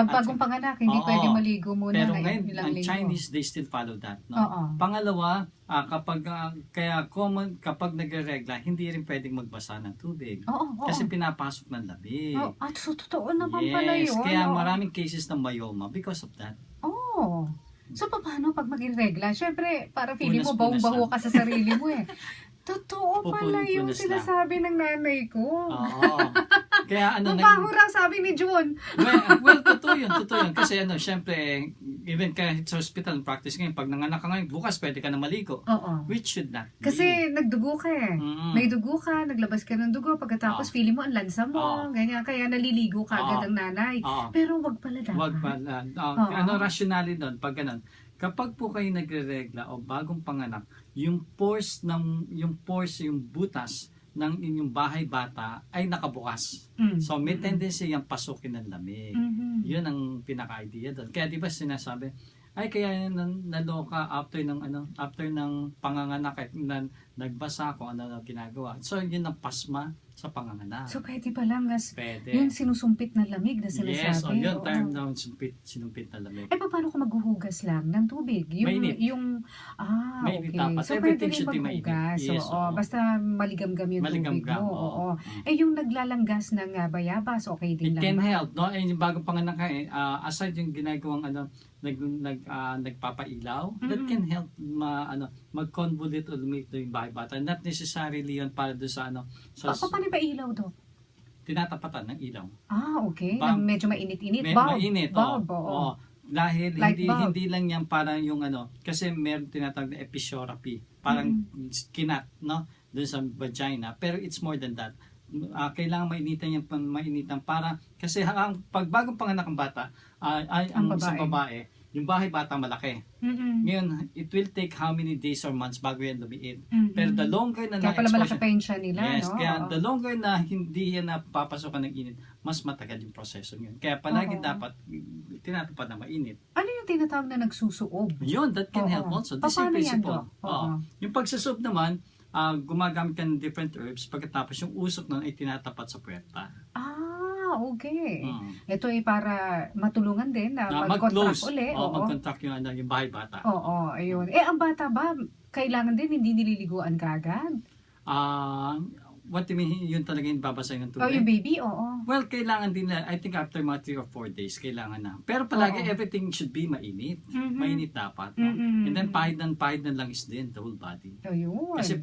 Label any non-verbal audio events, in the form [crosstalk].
Pag bagong panganak, hindi Oo. pwede maligo muna Pero ngayon, ang. Chinese, they still follow that. No? Oo. Pangalawa, ah, kapag ah, kaya common kapag nagre-regla, hindi rin pwedeng magbasa ng tubig. Oo, oo. Kasi pinapasok ng lamig. Oh, at so, totoo naman yes, pala yun. kaya oo. maraming cases ng myoma because of that. Oo. So, paano pag maging regla? Siyempre, para feeling mo, bawang-baho ka sa sarili mo eh. Totoo [laughs] pala yung lang. sinasabi ng nanay ko. Oo. [laughs] Kaya ano, Mabaho raw, sabi ni June. well, [laughs] well, totoo yun, totoo yun. Kasi ano, syempre, even kahit sa hospital practice ngayon, pag nanganak ka ngayon, bukas pwede ka na maligo. Oo. Which should not be. Kasi nagdugo ka eh. Mm. May dugo ka, naglabas ka ng dugo, pagkatapos Oo. feeling mo ang lansa mo, Oo. ganyan, kaya naliligo ka agad Oo. ang nanay. Oo. Pero wag pala dapat. Wag pala. Oh, Oo. ano rationale doon pag ganun? Kapag po kayo nagre-regla o bagong panganak, yung pores ng yung pores yung butas ng inyong bahay bata ay nakabukas. Mm. So may tendency yung pasukin ng lamig. Mhm. Yun ang pinaka-idea doon. Kaya di ba sinasabi, ay kaya naloka after ng ano after ng panganganak at nan, nagbasa ko ano na ginagawa. So yun ang pasma sa panganganak. So pwede pa lang as Pwede. yung sinusumpit na lamig na yes, sinasabi. o yun oo. term ng sinumpit, sinumpit na lamig. Eh, paano kung maghuhugas lang ng tubig? Yung, Mainit. yung, ah, Mainit okay. dapat. So, Everything pwede rin should be mainit. maghugas. Yes, oo. oo. Basta maligam-gam yung tubig Maligam-gam. mo. oo. Oo. Mm. Eh, yung naglalanggas ng uh, bayabas, okay din It lang can help, no? Eh, yung bagong panganak ka, eh, ah, aside yung ginagawang ano, nag, nag, ah, nagpapailaw, that can help ma, ano, mag-convolute o lumito yung bahay bata. Not necessarily yun para doon sa ano, sa Pa- paano ba ilaw do? tinatapatan ng ilaw. Ah, okay. Bulb. Nang medyo mainit-init. May, Bulb. mainit, Bulb, oo. oo. Oo. Dahil Light hindi bulb. hindi lang yan parang yung ano, kasi meron tinatawag na episiotomy, parang kinat, no? Doon sa vagina, pero it's more than that. Ah, kailangan mainitan pan mainitan para kasi ang pag bagong panganak ang bata ah, ay ang, Ang babae. babae yung bahay bata malaki Mm-mm. ngayon it will take how many days or months bago yan lumiit Mm-mm. pero the longer na Kaya pala malaki pa yun siya nila, yes no? kaya the longer na hindi yan napapasokan ng init mas matagal yung proseso yun kaya palagi Oo. dapat tinatapad na mainit Ano yung tinatawag na nagsusuob? yun that can Oo. help also the same yan, principle Doc? Oo. Yung pagsusub naman ah, gumagamit ka ng different herbs pagkatapos yung usok nun ay tinatapat sa puwerta Ah, okay. Mm. Ito ay para matulungan din na, na mag-contract uli. o Oo. mag-contract yung, ano, yung bahay bata Oo, ayun. Eh, ang bata ba, kailangan din hindi nililiguan ka agad? Ah, what do you mean, yun talaga yung babasa ng O, Oh, yung tubig? baby, oo. Well, kailangan din na, I think after mga 3 or 4 days, kailangan na. Pero palagi, Oo. everything should be mainit. Mhm. Mainit dapat. no? Mm-mm. And then, pahid ng pahid ng langis din, the whole body. Ayun. Kasi